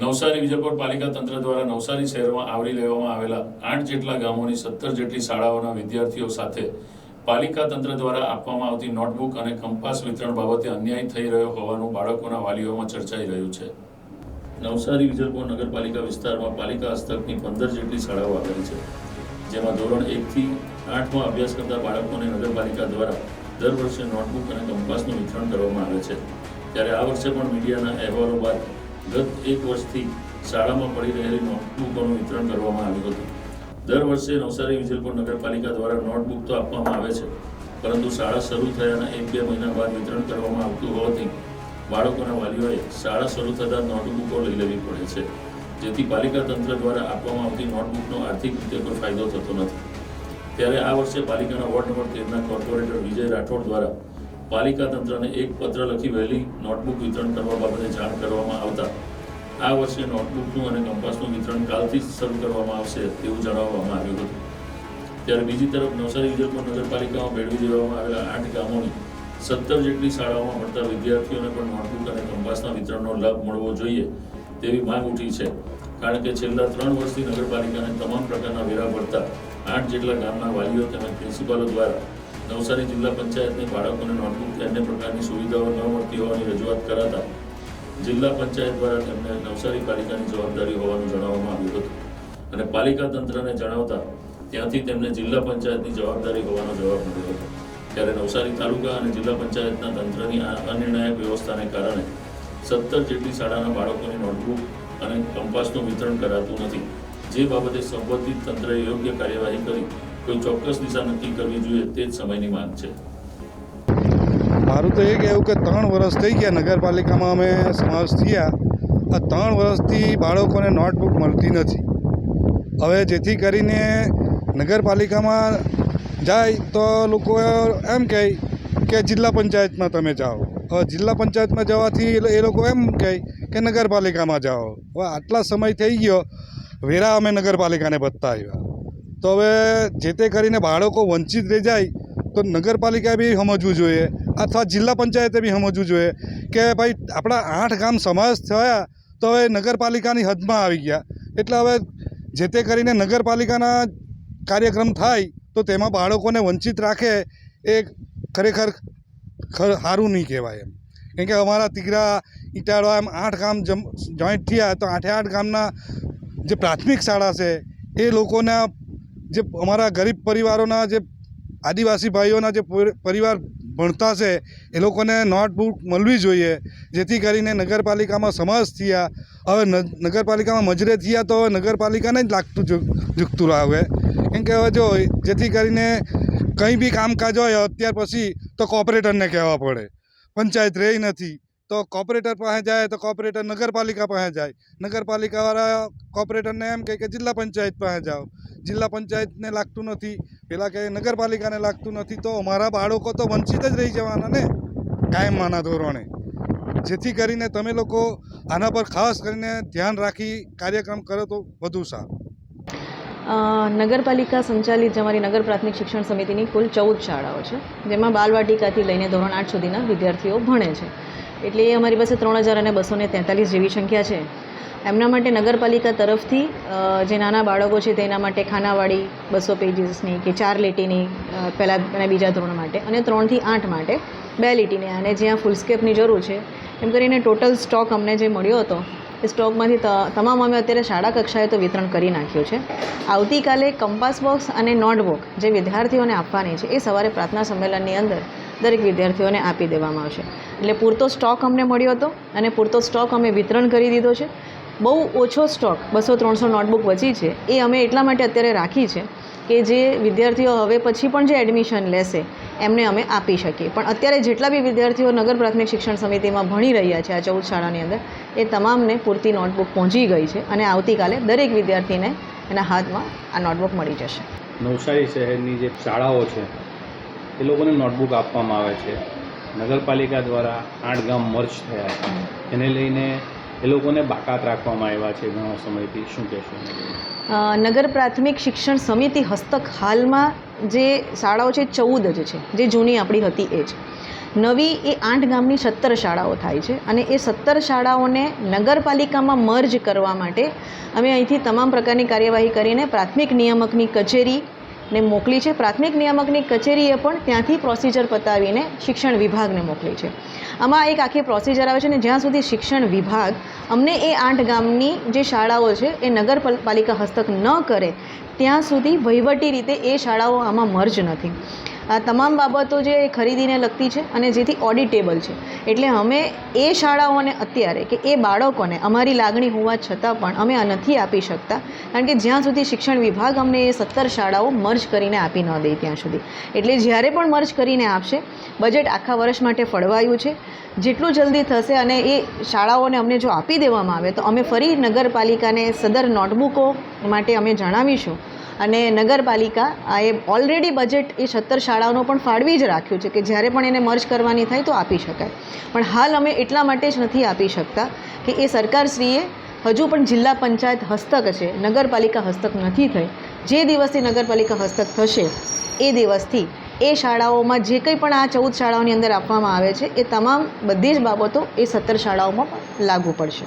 નવસારી વિજયપુર પાલિકા તંત્ર દ્વારા નવસારી શહેરમાં આવરી લેવામાં આવેલા આઠ જેટલા ગામોની સત્તર જેટલી શાળાઓના વિદ્યાર્થીઓ સાથે પાલિકા તંત્ર દ્વારા આપવામાં આવતી નોટબુક અને કંપાસ વિતરણ બાબતે અન્યાય થઈ રહ્યો હોવાનું બાળકોના વાલીઓમાં ચર્ચાઈ રહ્યું છે. નવસારી વિજયપુર નગરપાલિકા વિસ્તારમાં પાલિકા હસ્તકની પંદર જેટલી શાળાઓ આવેલી છે, જેમાં ધોરણ એકથી આઠમાં અભ્યાસ કરતા બાળકોને નગરપાલિકા દ્વારા દર વર્ષે નોટબુક અને કંપાસનું વિતરણ કરવામાં આવે છે. ત્યારે આ વર્ષે પણ મીડિયાના અહેવાલો બાદ ગત એક વર્ષથી શાળામાં પડી રહેલી નોટબુકોનું વિતરણ કરવામાં આવ્યું હતું. દર વર્ષે નવસારી વિજલપુર નગરપાલિકા દ્વારા નોટબુક તો આપવામાં આવે છે, પરંતુ શાળા શરૂ થયાના એક બે મહિના બાદ વિતરણ કરવામાં આવતું હોવાથી બાળકોના વાલીઓએ શાળા શરૂ થતાં નોટબુકો લઈ લેવી પડે છે. જેથી પાલિકા તંત્ર દ્વારા આપવામાં આવતી નોટબુકનો આર્થિક રીતે કોઈ ફાયદો થતો નથી. ત્યારે આ વર્ષે પાલિકાના વોર્ડ નંબર તેરના કોર્પોરેટર વિજય રાઠોડ દ્વારા પાલિકા તંત્રને એક પત્ર લખી વહેલી નોટબુક વિતરણ કરવા બાબતે જાણ કરવામાં આવતા. આ વર્ષે નોટબુકનું અને કંપાસનું વિતરણ કાલથી શરૂ કરવામાં આવશે તેવું જણાવવામાં આવ્યું હતું. ત્યારે બીજી તરફ નવસારી વિજયપુર નગરપાલિકામાં મેળવી દેવામાં આવેલા આઠ ગામોની સત્તર જેટલી શાળાઓમાં ભણતા વિદ્યાર્થીઓને પણ નોટબુક અને કંપાસના વિતરણનો લાભ મળવો જોઈએ તેવી માંગ ઉઠી છે. કારણ કે છેલ્લા ત્રણ વર્ષથી નગરપાલિકાને તમામ પ્રકારના વેરા ભરતા આઠ જેટલા ગામના વાલીઓ તેમજ પ્રિન્સિપાલો દ્વારા નવસારી જિલ્લા પંચાયતની બાળકોને નોટબુક કે અન્ય પ્રકારની સુવિધાઓ ન મળતી હોવાની રજૂઆત કરાતા જિલ્લા પંચાયત દ્વારા તેમને નવસારી પાલિકાની જવાબદારી હોવાનું જણાવવામાં આવ્યું હતું. અને પાલિકા તંત્રને જણાવતા ત્યાંથી તેમને જિલ્લા પંચાયતની જવાબદારી હોવાનો જવાબ મળ્યો હતો. ત્યારે નવસારી તાલુકા અને જિલ્લા પંચાયતના તંત્રની આ અનિર્ણાયક વ્યવસ્થાને કારણે સત્તર જેટલી શાળાના બાળકોની નોટબુક અને કંપાસનું વિતરણ કરાતું નથી. જે બાબતે સંબંધિત તંત્રએ યોગ્ય કાર્યવાહી કરી કોઈ ચોક્કસ દિશા નક્કી કરવી જોઈએ તે જ સમયની માંગ છે. મારું તો એ કહેવું કે ત્રણ વર્ષ થઈ ગયા નગરપાલિકામાં અમે સમાવેશ થયા. આ ત્રણ વર્ષથી બાળકોને નોટબુક મળતી નથી. હવે જેથી કરીને નગરપાલિકામાં જાય તો લોકો એમ કહે કે જિલ્લા પંચાયતમાં તમે જાઓ. હવે જિલ્લા પંચાયતમાં જવાથી એ લોકો એમ કહે કે નગરપાલિકામાં જાઓ. હવે આટલા સમય થઈ ગયો, વેરા અમે નગરપાલિકાને ભરતા આવ્યા તો હવે જે તે કરીને બાળકો વંચિત રહી જાય તો નગરપાલિકાએ બી સમજવું જોઈએ. અથવા જિલ્લા પંચાયતે બી સમજવું જોઈએ કે ભાઈ આપણા આઠ ગામ સમાવેશ થયા તો હવે નગરપાલિકાની હદમાં આવી ગયા. એટલે હવે જે તે કરીને નગરપાલિકાના કાર્યક્રમ થાય તો તેમાં બાળકોને વંચિત રાખે એ ખરેખર સારું નહીં કહેવાય એમ. કેમ કે અમારા તીગરા, ઈટાળવા એમ આઠ ગામ જમ જોઈન્ટ થયા તો આઠે આઠ ગામના જે પ્રાથમિક શાળા છે એ લોકોના જે અમારા ગરીબ પરિવારોના જે આદિવાસી ભાઈઓના જે પરિવાર ભણતા છે, એ લોકોને નોટબુક મળવી જોઈએ, જેથી કરીને નગરપાલિકામાં સમાજ થયા. હવે નગરપાલિકામાં મજરે થયા તો હવે નગરપાલિકાને જ લાગતું ઝૂકતું આવે કેમ કે હવે જો, જેથી કરીને કંઈ બી કામકાજ હોય, અત્યાર પછી તો કોર્પોરેટરને કહેવા પડે. પંચાયત રહી નથી. તો કોર્પોરેટર પાસે જાય તો કોર્પોરેટર નગરપાલિકા પાસે જાય. નગરપાલિકાવાળા કોર્પોરેટરને એમ કહે કે જિલ્લા પંચાયત પાસે જાઓ. જિલ્લા પંચાયતને લાગતું નથી. પેલા કહે નગરપાલિકાને લાગતું નથી. તો અમારા બાળકો તો વંચિત જ રહી જવાના ને કાયમમાંના ધોરણે. જેથી કરીને તમે લોકો આના પર ખાસ કરીને ધ્યાન રાખી કાર્યક્રમ કરો તો વધુ સારું. નગરપાલિકા સંચાલિત અમારી નગર પ્રાથમિક શિક્ષણ સમિતિની કુલ ચૌદ શાળાઓ છે, જેમાં બાલવાટિકાથી લઈને ધોરણ આઠ સુધીના વિદ્યાર્થીઓ ભણે છે. એટલે એ અમારી પાસે ત્રણ હજાર અને બસો તેતાલીસ જેવી સંખ્યા છે. એમના માટે નગરપાલિકા તરફથી જે નાના બાળકો છે તેના માટે ખાનાવાળી બસો પેજીસની કે ચાર લીટીની પહેલાં અને બીજા ધોરણ માટે અને ત્રણથી આઠ માટે બે લીટીની. અને જ્યાં ફૂલસ્કેપની જરૂર છે, એમ કરીને ટોટલ સ્ટોક અમને જે મળ્યો હતો, એ સ્ટોકમાંથી તમામ અમે અત્યારે શાળા કક્ષાએ તો વિતરણ કરી નાખ્યું છે. આવતીકાલે કંપાસ બોક્સ અને નોટબુક જે વિદ્યાર્થીઓને આપવાની છે, એ સવારે પ્રાર્થના સંમેલનની અંદર દરેક વિદ્યાર્થીઓને આપી દેવામાં આવશે. એટલે પૂરતો સ્ટોક અમને મળ્યો હતો અને પૂરતો સ્ટોક અમે વિતરણ કરી દીધો છે. બહુ ઓછો સ્ટોક, બસો ત્રણસો નોટબુક બચી છે, એ અમે એટલા માટે અત્યારે રાખી છે કે જે વિદ્યાર્થીઓ હવે પછી પણ જે એડમિશન લેશે, એમને અમે આપી શકીએ. પણ અત્યારે જેટલા બી વિદ્યાર્થીઓ નગર પ્રાથમિક શિક્ષણ સમિતિમાં ભણી રહ્યા છે આ ચૌદ શાળાની અંદર, એ તમામને પૂરતી નોટબુક પહોંચી ગઈ છે અને આવતીકાલે દરેક વિદ્યાર્થીને એના હાથમાં આ નોટબુક મળી જશે. નવસારી શહેરની જે શાળાઓ છે એ લોકોને નોટબુક આપવામાં આવે છે. નગરપાલિકા દ્વારા આઠ ગામ મર્જ થયા છે. એને લઈને એ લોકોને બાકાત રાખવામાં આવ્યા છે ઘણા સમયથી. શું કહેશો? નગર પ્રાથમિક શિક્ષણ સમિતિ હસ્તક હાલમાં જે શાળાઓ છે ચૌદ જ છે. જે જૂની આપણી હતી એ જ. નવી એ આઠ ગામની સત્તર શાળાઓ થાય છે અને એ સત્તર શાળાઓને નગરપાલિકામાં મર્જ કરવા માટે અમે અહીંથી તમામ પ્રકારની કાર્યવાહી કરીને પ્રાથમિક નિયામકની કચેરીને મોકલી છે. પ્રાથમિક નિયામકની કચેરીએ પણ ત્યાંથી પ્રોસિજર પતાવીને શિક્ષણ વિભાગને મોકલી છે. આમાં એક આખી પ્રોસિજર આવે છે ને જ્યાં સુધી શિક્ષણ વિભાગ અમને એ આઠ ગામની જે શાળાઓ છે એ નગરપાલિકા હસ્તક ન કરે, ત્યાં સુધી વહીવટી રીતે એ શાળાઓ આમાં મર્જ નથી. આ તમામ બાબતો જે ખરીદીને લગતી છે અને જેથી ઓડિટેબલ છે. એટલે અમે એ શાળાઓને અત્યારે કે એ બાળકોને અમારી લાગણી હોવા છતાં પણ અમે આ નથી આપી શકતા, કારણ કે જ્યાં સુધી શિક્ષણ વિભાગ અમને એ સત્તર શાળાઓ મર્જ કરીને આપી ન દે ત્યાં સુધી. એટલે જ્યારે પણ મર્જ કરીને આપશે બજેટ આખા વર્ષ માટે ફળવાયું છે. જેટલું જલ્દી થશે અને એ શાળાઓને અમને જો આપી દેવામાં આવે, તો અમે ફરી નગરપાલિકાને સદર નોટબુકો માટે અમે જણાવીશું અને નગરપાલિકા, આ એ ઓલરેડી બજેટ એ સત્તર શાળાઓનો પણ ફાળવી જ રાખ્યું છે કે જ્યારે પણ એને મર્જ કરવાની થાય તો આપી શકાય. પણ હાલ અમે એટલા માટે જ નથી આપી શકતા કે એ સરકારશ્રીએ હજુ પણ જિલ્લા પંચાયત હસ્તક છે, નગરપાલિકા હસ્તક નથી થઈ. જે દિવસથી નગરપાલિકા હસ્તક થશે, એ દિવસથી એ શાળાઓમાં જે કંઈ પણ આ ચૌદ શાળાઓની અંદર આપવામાં આવે છે, એ તમામ બધી જ બાબતો એ સત્તર શાળાઓમાં પણ લાગુ પડશે.